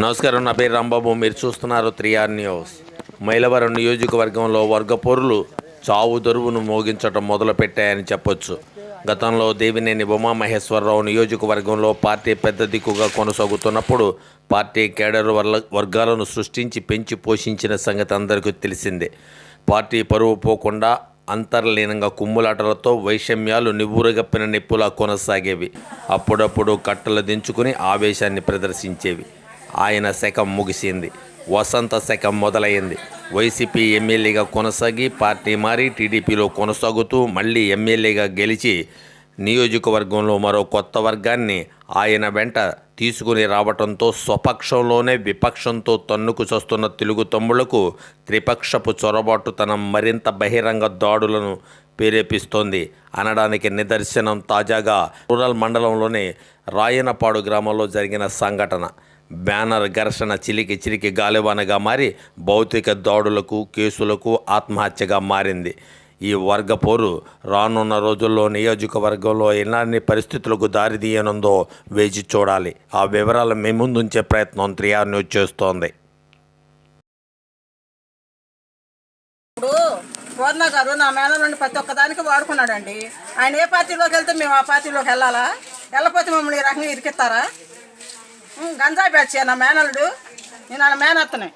నమస్కారం నా పేరు రాంబాబు. మీరు చూస్తున్నారు త్రీఆర్ న్యూస్. మైలవరం నియోజకవర్గంలో వర్గ పొరులు చావు దొరువును మోగించడం మొదలుపెట్టాయని చెప్పొచ్చు. గతంలో దేవినేని ఉమామహేశ్వరరావు నియోజకవర్గంలో పార్టీ పెద్ద దిక్కుగా కొనసాగుతున్నప్పుడు పార్టీ కేడర్ వర్గాలను సృష్టించి పెంచి పోషించిన సంగతి అందరికీ తెలిసిందే. పార్టీ పరువు పోకుండా అంతర్లీనంగా కుమ్ములాటలతో వైషమ్యాలు నివ్వురగప్పిన నిప్పులా కొనసాగేవి. అప్పుడప్పుడు కట్టలు దించుకుని ఆవేశాన్ని ప్రదర్శించేవి. ఆయన శకం ముగిసింది. వసంత శకం మొదలైంది. వైసీపీ ఎమ్మెల్యేగా కొనసాగి పార్టీ మారి టీడీపీలో కొనసాగుతూ మళ్ళీ ఎమ్మెల్యేగా గెలిచి నియోజకవర్గంలో మరో కొత్త వర్గాన్ని ఆయన వెంట తీసుకుని రావటంతో స్వపక్షంలోనే విపక్షంతో తన్నుకు చస్తున్న తెలుగు తమ్ముళ్ళకు త్రిపక్షపు చొరబాటుతనం మరింత బహిరంగ దాడులను ప్రేరేపిస్తోంది. అనడానికి నిదర్శనం తాజాగా రూరల్ మండలంలోని రాయనపాడు గ్రామంలో జరిగిన సంఘటన. బ్యానర్ ఘర్షణ చిలికి చిలికి గాలివానగా మారి భౌతిక దాడులకు కేసులకు ఆత్మహత్యగా మారింది. ఈ వర్గ పోరు రానున్న రోజుల్లో నియోజకవర్గంలో ఎలాంటి పరిస్థితులకు దారితీయనుందో వేచి చూడాలి. ఆ వివరాలు మీ ముందుంచే ప్రయత్నం త్రియార్ న్యూస్ చేస్తోంది. పూర్ణ గారు నా మేన నుండి ప్రతి ఒక్కదానికి వాడుకున్నాడండి. ఆయన ఏ పార్టీలోకి వెళ్తే మేము ఆ పార్టీలోకి వెళ్ళాలా? వెళ్ళకపోతే మమ్మల్ని ఈ రకంగా ఇరికిస్తారా? గంజాయి బ్యాచ్ నా మేనల్లుడు. నేను ఆయన మేనత్తనే.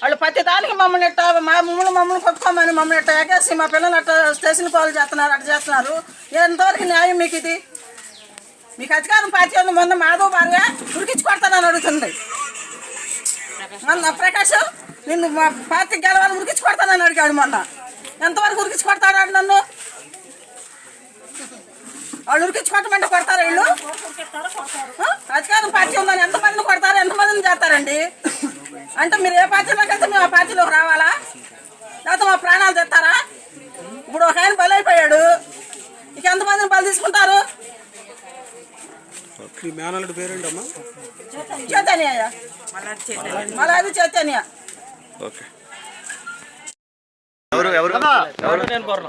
వాళ్ళు ప్రతి దానికి మమ్మల్ని ఇట్ట మా మమ్మల్ని మమ్మల్ని కొట్టుకోమని మమ్మల్ని ఇట్ట ఎగేసి మా పిల్లలు అట్ట స్టేషన్ పాలు చేస్తున్నారు అట్ట చేస్తున్నారు. ఎంతవరకు న్యాయం మీకు ఇది? మీకు అధికారం పార్టీ ఉంది మొన్న మాధవ్ భార్య ఉరికించి కొడతానని అడుగుతుంది. మొన్న ప్రకాష్ నిన్ను మా పార్టీ గెలవాలని ఉరికించి కొడతానని అడిగాడు మొన్న. ఎంతవరకు ఉరికించి కొడతాడు నన్ను? వాళ్ళు ఉరికించి కొట్టమంటే కొడతారు వీళ్ళు? ఆ? అధికారం పార్టీ ఉందని ఎంతమందిని కొడతారు? ఎంతమందిని చేస్తారండి? అంటే మీరు ఏ పార్టీలోకి పార్టీలోకి రావాలా లేకపోతే మా ప్రాణాలు తెస్తారా ఇప్పుడు ఒక ఆయన బలైపోయాడు ఇక ఎంతమందిని బలి తీసుకుంటారు మీ మేనల్లుడి పేరేంటమ్మా చైతన్య మళ్ళీ అది చైతన్య ఓకే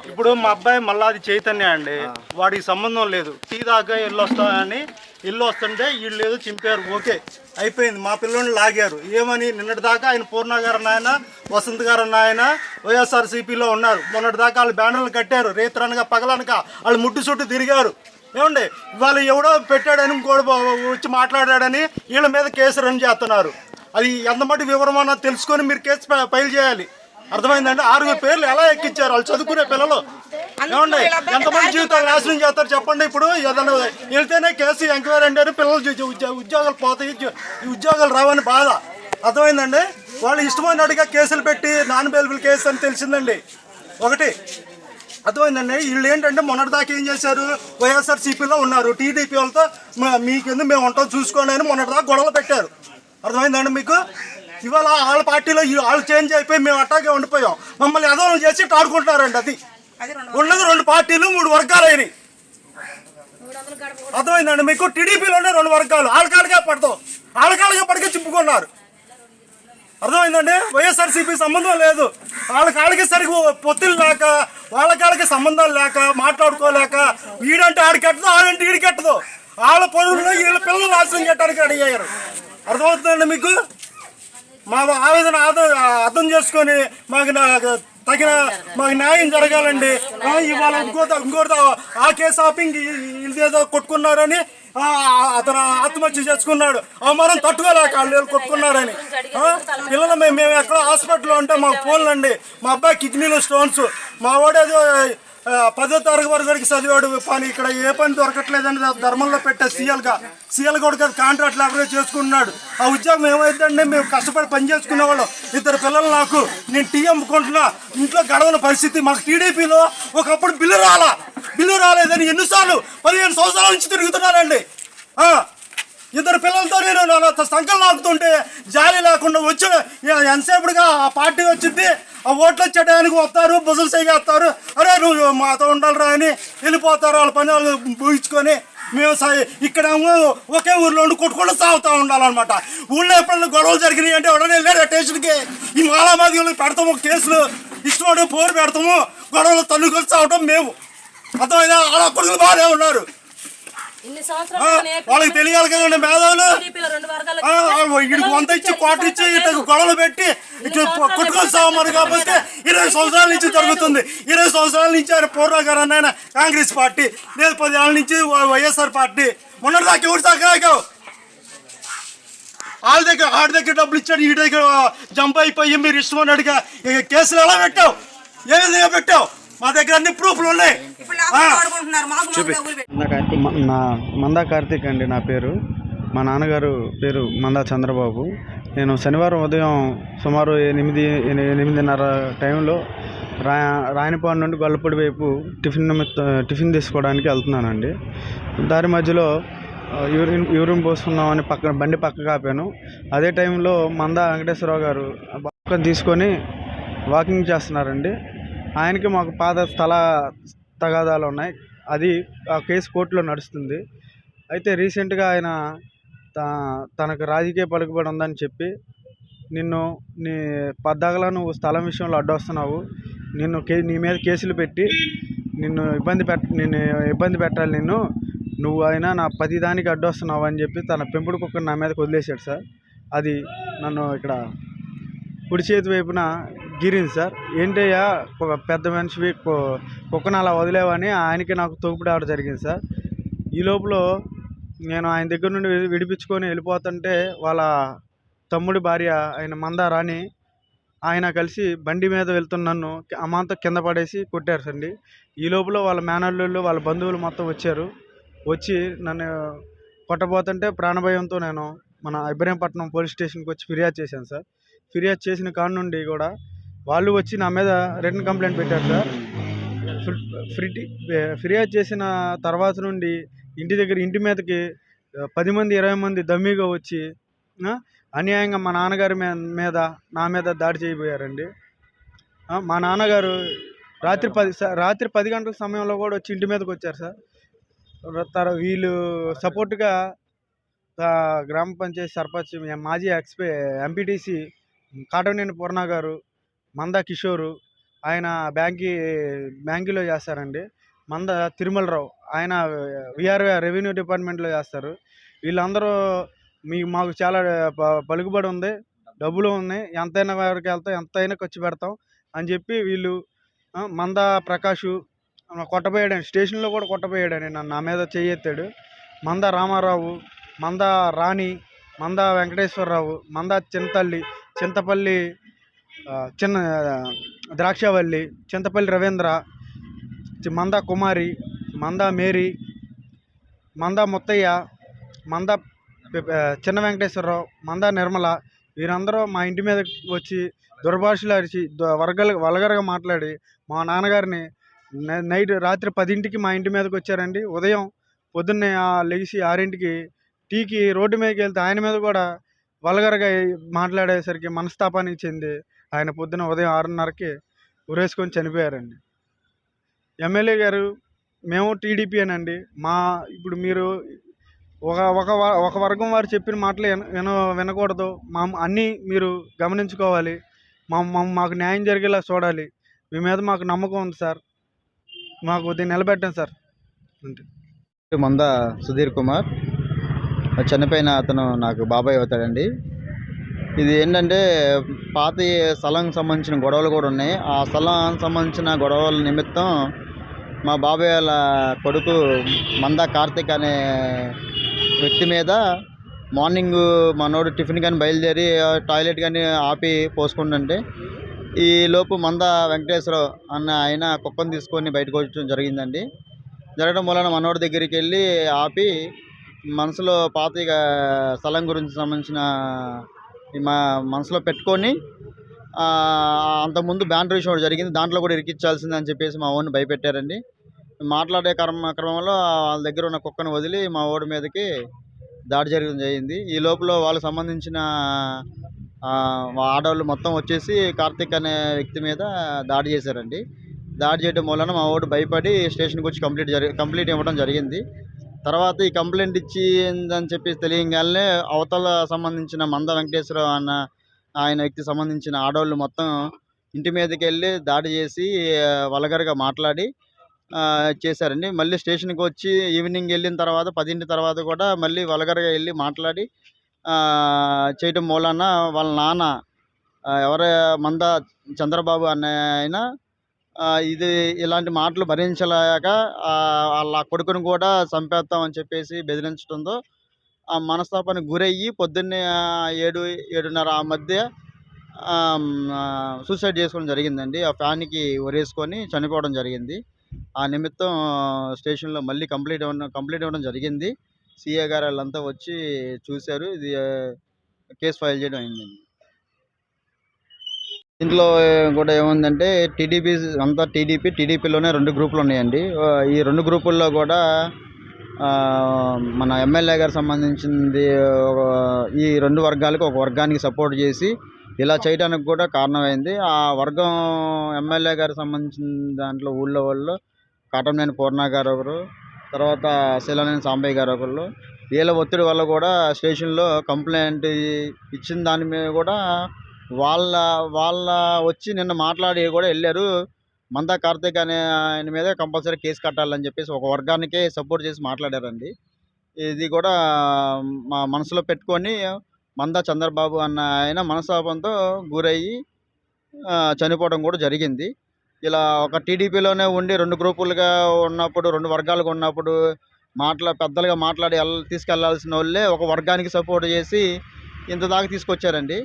ఇప్పుడు మా అబ్బాయి మల్లాది చైతన్య అండి. వాడికి సంబంధం లేదు. టీ దాకా ఇల్లు వస్తాయని ఇల్లు వస్తుంటే వీళ్ళు ఏదో చింపారు. ఓకే అయిపోయింది. మా పిల్లల్ని లాగారు. ఏమని? నిన్నటి దాకా ఆయన పూర్ణ గారు ఆయన వసంత్ గారు ఆయన వైఎస్ఆర్సీపీలో ఉన్నారు. మొన్నటి దాకా వాళ్ళు బ్యానర్లు కట్టారు. రేత్రనగా పగలనక వాళ్ళు ముట్టు చుట్టూ తిరిగారు. ఏమండి? ఇవాళ ఎవడో పెట్టాడని ఇంకోటి వచ్చి మాట్లాడాడని వీళ్ళ మీద కేసు రన్ చేస్తున్నారు. అది ఎంత మటు వివరమన్నా తెలుసుకొని మీరు కేసు ఫైల్ చేయాలి. అర్థమైందండి? ఆరుగురు పేర్లు ఎలా ఎక్కించారు వాళ్ళు చదువుకునే పిల్లలు. ఏమండి? ఎంతమంది జీవితాలు నాశనం చేస్తారు చెప్పండి ఇప్పుడు? ఏదైనా వెళ్తేనే కేసు ఎంక్వైరీ అంటే పిల్లలు ఉద్యో- ఉద్యో- ఉద్యోగాలు పోతాయి ఉద్యోగాలు రావని బాధ. అర్థమైందండి? వాళ్ళు ఇష్టమైనట్టుగా కేసులు పెట్టి నాన్ బెయిలబుల్ కేసు అని తెలిసిందండి. ఒకటి. అర్థమైందండి? వీళ్ళు ఏంటంటే మొన్నటిదాకా ఏం చేశారు? వైఎస్ఆర్ సిపిలో ఉన్నారు. టీడీపీ వాళ్ళతో "మా- మీకెందుకు మేము ఉంటాం చూసుకోండి అని మొన్నటిదాకా గొడవలు పెట్టారు. అర్థమైందండి మీకు? ఇవాళ వాళ్ళ పార్టీలో వాళ్ళు చేంజ్ అయిపోయి మేము అట్టాగే ఉండిపోయాం. మమ్మల్ని అదోలు చేసి ఆడుకుంటున్నారండి అది. ఉన్నది రెండు పార్టీలు మూడు వర్గాలు అయినాయి. అర్థమైందండి? మీకు టీడీపీలోనే రెండు వర్గాలు ఆళ్ళకాళ్ళకే పడతాం ఆళ్ళకాళ్ళకే పడికే చింపుకున్నారు అర్థమైందండి? వైఎస్ఆర్సీపీ సంబంధం లేదు. వాళ్ళ కాళ్ళకి సరిగ్గా పొత్తులు లేక వాళ్ళ కాళ్ళకి సంబంధాలు లేక మాట్లాడుకోలేక వీడంటే ఆడికెట్టదు ఆడంటే ఈడికెట్టదు వాళ్ళ పనుల్లో వీళ్ళ పిల్లలు నాశనం చేయడానికి రెడీ అయ్యారు. అర్థమవుతుందండి మీకు? మా ఆవేదన అర్థం చేసుకొని మాకు నా- తగిన మాకు న్యాయం జరగాలండి. ఇవాళ ఇంకో ఇంకోటి ఆ కేసు ఆపింగ్ ఇదేదో కొట్టుకున్నారని అతను ఆత్మహత్య చేసుకున్నాడు. అవమానం తట్టుకోలేక వాళ్ళు వీళ్ళు కొట్టుకున్నారని. పిల్లలు మేము మేము ఎక్కడో హాస్పిటల్లో ఉంటే మాకు ఫోన్లు అండి మా అబ్బాయి కిడ్నీలో స్టోన్స్. మా వాడేదో పదో తరగతి వరకు చదివాడు పని. ఇక్కడ ఏ పని దొరకట్లేదని ధర్మంలో పెట్టే సీఎల్గా సీఎల్ కూడా కాంట్రాక్ట్ లేకుండా చేసుకున్నాడు ఆ ఉద్యోగం ఏమైందండి మేము కష్టపడి పని చేసుకునేవాళ్ళం ఇద్దరు పిల్లలు నాకు నేను టీ అమ్ముకుంటున్నా. ఇంట్లో గడవని పరిస్థితి. మాకు టీడీపీలో ఒకప్పుడు బిల్లు రాలా. బిల్లు రాలేదని ఎన్నిసార్లు పదిహేను సంవత్సరాల నుంచి తిరుగుతున్నానండి. ఇద్దరు పిల్లలతో నేను నా నాకుతుంటే జాలి లేకుండా వచ్చిన ఎంతసేపుడుగా ఆ పార్టీ వచ్చింది? ఆ ఓట్లు వచ్చే టయానికి వస్తారు బుజలు చేస్తారు అరే నువ్వు మాతో ఉండాలిరా అని వెళ్ళిపోతారు వాళ్ళ పని వాళ్ళు ముగించుకొని మేము ఇక్కడేమో ఒకే ఊర్లో ఉండి కొట్టుకుంటూ సాగుతూ ఉండాలన్నమాట. ఊళ్ళో ఎప్పుడైనా గొడవలు జరిగినాయి అంటే వెళ్ళాడు ఆ స్టేషన్కి? ఈ మాలామాది పెడతాము కేసులు. ఇష్టపడి పోరు పెడతాము. గొడవలు తల్లి కలిసి అవటం మేము. అర్థమైనా ఆడ కొడుకులు బాగానే ఉన్నారు. వాళ్ళకి తెలియాలి కదండి మేధావులు. వీడికి వంద ఇచ్చి క్వార్టర్ ఇచ్చి ఇట్లా గొడవలు పెట్టి కొట్టుకొస్తామని కాబట్టి ఇరవై సంవత్సరాల నుంచి జరుగుతుంది. ఇరవై సంవత్సరాల నుంచి ఆయన పూర్వగారు ఆయన కాంగ్రెస్ పార్టీ. లేదు పదేళ్ళ నుంచి వై- వైఎస్ఆర్ పార్టీ. మొన్నటిదాకా ఎవరు సహకారం వాళ్ళ దగ్గర ఆడి దగ్గర డబ్బులు ఇచ్చాడు ఈ దగ్గర జంప్ అయిపోయి మీరు ఇష్టం అడిగా. ఇక కేసులు ఎలా పెట్టావు? ఏ విధంగా పెట్టావు? మా దగ్గర అన్ని ప్రూఫ్లు ఉన్నాయి. నా మందా కార్తీక్ అండి నా పేరు. మా నాన్నగారు పేరు మందా చంద్రబాబు. నేను శనివారం ఉదయం సుమారు ఎనిమిది ఎని- ఎనిమిదిన్నర టైంలో రా రాయనపాడు నుండి గొల్లపూడి వైపు టిఫిన్ టిఫిన్ తీసుకోవడానికి వెళ్తున్నానండి. దారి మధ్యలో యూరిన్ యూరిన్ పోసుకుందామని పక్కన బండి పక్కకు ఆపాను. అదే టైంలో మంద వెంకటేశ్వరరావు గారు ఆ పక్కన తీసుకొని వాకింగ్ చేస్తున్నారండి. ఆయనకి మాకు పాత స్థల తగాదాలు ఉన్నాయి. అది ఆ కేసు కోర్టులో నడుస్తుంది. అయితే రీసెంట్గా ఆయన తనకు రాజకీయ పలుకుబడి ఉందని చెప్పి నిన్ను నీ పద్దాకలా నువ్వు స్థలం విషయంలో అడ్డొస్తున్నావు. నిన్ను కే నీ మీద కేసులు పెట్టి నిన్ను ఇబ్బంది పెట్ట నిన్ను ఇబ్బంది పెట్టాలి నిన్ను. నువ్వు అయినా నా ప్రతి దానికి అడ్డొస్తున్నావు అని చెప్పి తన పెంపుడు కుక్కను నా మీదకి వదిలేశాడు సార్. అది నన్ను ఇక్కడ కుడి చేతి వైపున గిరింది సార్. ఏంటయ్యా ఒక పెద్ద మనిషివి కు- కుక్కను అలా వదిలేవని ఆయనకి నాకు తోపుడు ఆడ జరిగింది సార్. ఈ లోపల నేను ఆయన దగ్గర నుండి విడిపించుకొని వెళ్ళిపోతుంటే వాళ్ళ తమ్ముడి భార్య ఆయన మందారాని ఆయన కలిసి బండి మీద వెళ్తున్న నన్ను అమాంతం కింద పడేసి కొట్టారు సండి. ఈ లోపల వాళ్ళ మేనల్లుళ్ళు వాళ్ళ బంధువులు మొత్తం వచ్చారు. వచ్చి నన్ను కొట్టబోతుంటే ప్రాణభయంతో నేను మన ఇబ్రహీంపట్నం పోలీస్ స్టేషన్కి వచ్చి ఫిర్యాదు చేశాను సార్. ఫిర్యాదు చేసిన కాడ నుండి కూడా వాళ్ళు వచ్చి నా మీద రిటర్న్ కంప్లైంట్ పెట్టారు సార్. ఫిర్యాదు చేసిన తర్వాత నుండి ఇంటి దగ్గర ఇంటి మీదకి పది మంది ఇరవై మంది దమ్మిగా వచ్చి అన్యాయంగా మా నాన్నగారి మీద నా మీద దాడి చేయబోయారండి. మా నాన్నగారు రాత్రి పది రాత్రి పది గంటల సమయంలో కూడా వచ్చి ఇంటి మీదకి వచ్చారు సార్. తర వీళ్ళు సపోర్ట్గా గ్రామ పంచాయతీ సర్పంచ్ మాజీ ఎక్స్పే ఎంపీటీసీ కాటవనేని పూర్ణ గారు మంద కిషోరు ఆయన బ్యాంకి బ్యాంకీలో చేస్తారండి. మంద తిరుమలరావు. ఆయన విఆర్ రెవెన్యూ డిపార్ట్మెంట్లో చేస్తారు. వీళ్ళందరూ మీ మాకు చాలా పలుకుబడి ఉంది. డబ్బులు ఉన్నాయి. ఎంతైనా వరకు వెళ్తాం. ఎంతైనా ఖర్చు పెడతాం అని చెప్పి వీళ్ళు మంద ప్రకాష్ కొట్టబోయాడని స్టేషన్లో కూడా కొట్టబోయాడని నన్ను నా మీద చేయెత్తాడు మంద రామారావు మంద రాణి మంద వెంకటేశ్వరరావు మంద చింతల్లి చింతపల్లి చిన్న ద్రాక్షవల్లి చింతపల్లి రవీంద్ర మంద కుమారి మంద మేరీ మంద ముత్తయ్య మంద చిన్న వెంకటేశ్వరరావు మంద నిర్మల వీరందరూ మా ఇంటి మీద వచ్చి దుర్భాషలు అరిచి ద- వర్గల వల్గరగా మాట్లాడి మా నాన్నగారిని నైట్ రాత్రి పదింటికి మా ఇంటి మీదకి వచ్చారండి. ఉదయం పొద్దున్నే లెగిసి ఆరింటికి టీకి రోడ్డు మీదకి వెళ్తే ఆయన మీద కూడా వల్గరగా మాట్లాడేసరికి మనస్తాపానికి చెంది ఆయన పొద్దున ఉదయం ఆరున్నరకి ఉరేసుకొని చనిపోయారండి. ఎమ్మెల్యే గారు మేము టీడీపీ అనండి. మా ఇప్పుడు మీరు ఒక ఒక వ- ఒక వర్గం వారు చెప్పిన మాటలు విన వినకూడదు. మా అన్నీ మీరు గమనించుకోవాలి. మా మాకు న్యాయం జరిగేలా చూడాలి. మీ మీద మాకు నమ్మకం ఉంది సార్. మాకు దీన్ని నిలబెట్టండి సార్. అంటే మంద సుధీర్ కుమార్. చనిపోయిన అతను నాకు బాబాయ్ అవుతాడండి. ఇది ఏంటంటే పాత స్థలం సంబంధించిన గొడవలు కూడా ఉన్నాయి. ఆ స్థలం సంబంధించిన గొడవల నిమిత్తం మా బాబాయ్ వాళ్ళ కొడుకు మంద కార్తిక్ అనే వ్యక్తి మీద మార్నింగ్ మనోడు టిఫిన్ కానీ బయలుదేరి టాయిలెట్ కానీ ఆపి పోసుకుంటుంటే ఈ లోపు మంద వెంకటేశ్వరరావు అన్న ఆయన కుక్కను తీసుకొని బయటకు వచ్చడం జరిగిందండి. జరగడం వలన మనోడి దగ్గరికి వెళ్ళి ఆపి మనసులో పాత స్థలం గురించి సంబంధించిన ఈ మా మనసులో పెట్టుకొని అంతకుముందు బ్యాండరీ విషయం జరిగింది. దాంట్లో కూడా ఇరికించాల్సింది అని చెప్పేసి మా ఓడిని భయపెట్టారండి. మాట్లాడే క్రమ క్రమంలో వాళ్ళ దగ్గర ఉన్న కుక్కను వదిలి మా ఓడి మీదకి దాడి జరగడం జరిగింది. ఈ లోపల వాళ్ళకి సంబంధించిన ఆడవాళ్ళు మొత్తం వచ్చేసి కార్తిక్ అనే వ్యక్తి మీద దాడి చేశారండి. దాడి చేయడం వలన మా వాడు భయపడి స్టేషన్కి వచ్చి కంప్లీట్ జరి కంప్లీట్ ఇవ్వడం జరిగింది. తర్వాత ఈ కంప్లైంట్ ఇచ్చిందని చెప్పి తెలియగానే అవతల సంబంధించిన మంద వెంకటేశ్వరరావు అన్న ఆయన వ్యక్తి సంబంధించిన ఆడవాళ్ళు మొత్తం ఇంటి మీదకి వెళ్ళి దాడి చేసి వలగరగా మాట్లాడి చేశారండి. మళ్ళీ స్టేషన్కి వచ్చి ఈవినింగ్ వెళ్ళిన తర్వాత పదింటి తర్వాత కూడా మళ్ళీ వలగరగా వెళ్ళి మాట్లాడి చేయటం మూలాన వాళ్ళ నాన్న ఆ, ఎవరు మంద చంద్రబాబు అనే ఆయన ఇది ఇలాంటి మాటలు భరించలేక వాళ్ళ కొడుకుని కూడా చంపేస్తామని చెప్పేసి బెదిరించడంతో ఆ మనస్తాపానికి గురయ్యి పొద్దున్నే ఏడు ఏడున్నర ఆ మధ్య సూసైడ్ చేసుకోవడం జరిగిందండి. ఆ ఫ్యాన్కి ఒరేసుకొని చనిపోవడం జరిగింది. ఆ నిమిత్తం స్టేషన్లో మళ్ళీ కంప్లీట్ ఇవ్వడం కంప్లీట్ ఇవ్వడం జరిగింది. సిఏ గారు వాళ్ళంతా వచ్చి చూశారు. ఇది కేసు ఫైల్ చేయడం అయిందండి. దీంట్లో కూడా ఏముందంటే టీడీపీ అంతా టీడీపీ టీడీపీలోనే రెండు గ్రూపులు ఉన్నాయండి. ఈ రెండు గ్రూపుల్లో కూడా మన ఎమ్మెల్యే గారు సంబంధించింది ఈ రెండు వర్గాలకు ఒక వర్గానికి సపోర్ట్ చేసి ఇలా చేయడానికి కూడా కారణమైంది. ఆ వర్గం ఎమ్మెల్యే గారు సంబంధించిన దాంట్లో ఊళ్ళో వాళ్ళు కాటంనేని పూర్ణ గారు ఒకరు తర్వాత శిలానేని సాంబయ్య గారు ఒకరు. వీళ్ళ ఒత్తిడి వల్ల కూడా స్టేషన్లో కంప్లైంట్ ఇచ్చిన దాని మీద కూడా వాళ్ళ వాళ్ళ వచ్చి నిన్న మాట్లాడి కూడా వెళ్ళారు. మందా కార్తీక్ అనే ఆయన మీద కంపల్సరీ కేసు కట్టాలని చెప్పేసి ఒక వర్గానికే సపోర్ట్ చేసి మాట్లాడారండి. ఇది కూడా మా మనసులో పెట్టుకొని మందా చంద్రబాబు అన్న ఆయన మనస్తాపంతో గురయ్యి చనిపోవడం కూడా జరిగింది. ఇలా ఒక టీడీపీలోనే ఉండి రెండు గ్రూపులుగా ఉన్నప్పుడు రెండు వర్గాలుగా ఉన్నప్పుడు మాట్లా పెద్దలుగా మాట్లాడి తీసుకెళ్ళాల్సిన వాళ్ళే ఒక వర్గానికి సపోర్ట్ చేసి ఇంత దాకా తీసుకొచ్చారండి.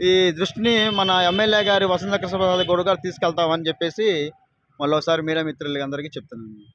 ఈ దృష్టిని మన ఎమ్మెల్యే గారి వసంత కృష్ణప్రసాద్ గౌడ్ గారు తీసుకెళ్తామని చెప్పేసి మళ్ళీ ఒకసారి మీడియా మిత్రులకి అందరికీ చెప్తున్నాను.